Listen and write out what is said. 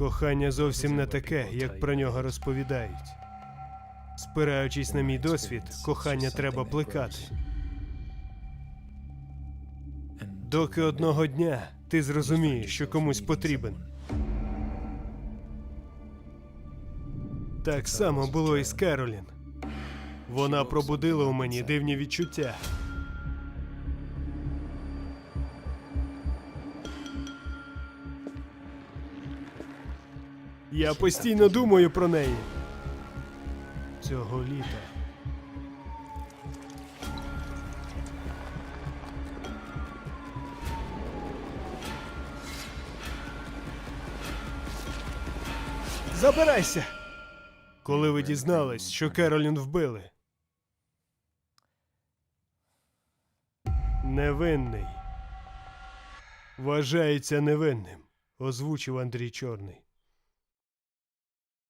Кохання зовсім не таке, як про нього розповідають. Спираючись на мій досвід, кохання треба плекати. Доки одного дня ти зрозумієш, що комусь потрібен. Так само було і з Керолін. Вона пробудила у мені дивні відчуття. Я постійно думаю про неї. Цього літа. Забирайся! Коли ви дізнались, що Керолін вбили? Невинний. Вважається невинним, озвучив Андрій Чорний.